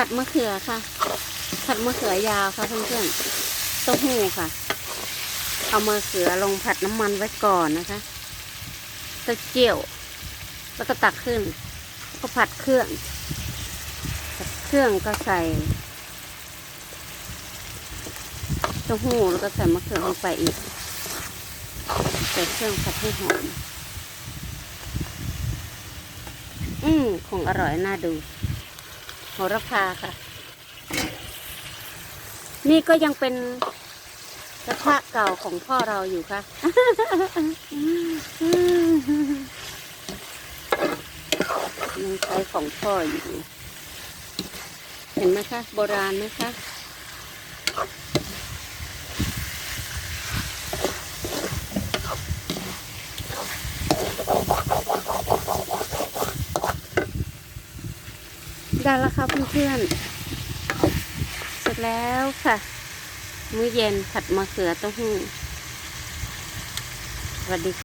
ผัดมะเขือค่ะ ผัดมะเขือยาวค่ะเพื่อนๆเต้าหู้ค่ะ เอามะเขือลงผัดน้ำมันไว้ก่อนนะคะตะเกียวแล้วก็ตักขึ้น ก็ผัดเครื่องผัดเครื่องก็ใส่เต้าหู้แล้วก็ใส่มะเขือลงไปอีกใส่เครื่องผัดให้หอมอืมคงอร่อยน่าดู โหระพาค่ะ นี่ก็ยังเป็นกระทะเก่าของพ่อเราอยู่ค่ะ ยังใช้ของพ่ออยู่ เห็นไหมคะ โบราณไหมคะ ได้แล้วครับเพื่อนๆ เสร็จแล้วค่ะ มื้อเย็นผัดมะเขือเต้าหู้สวัสดี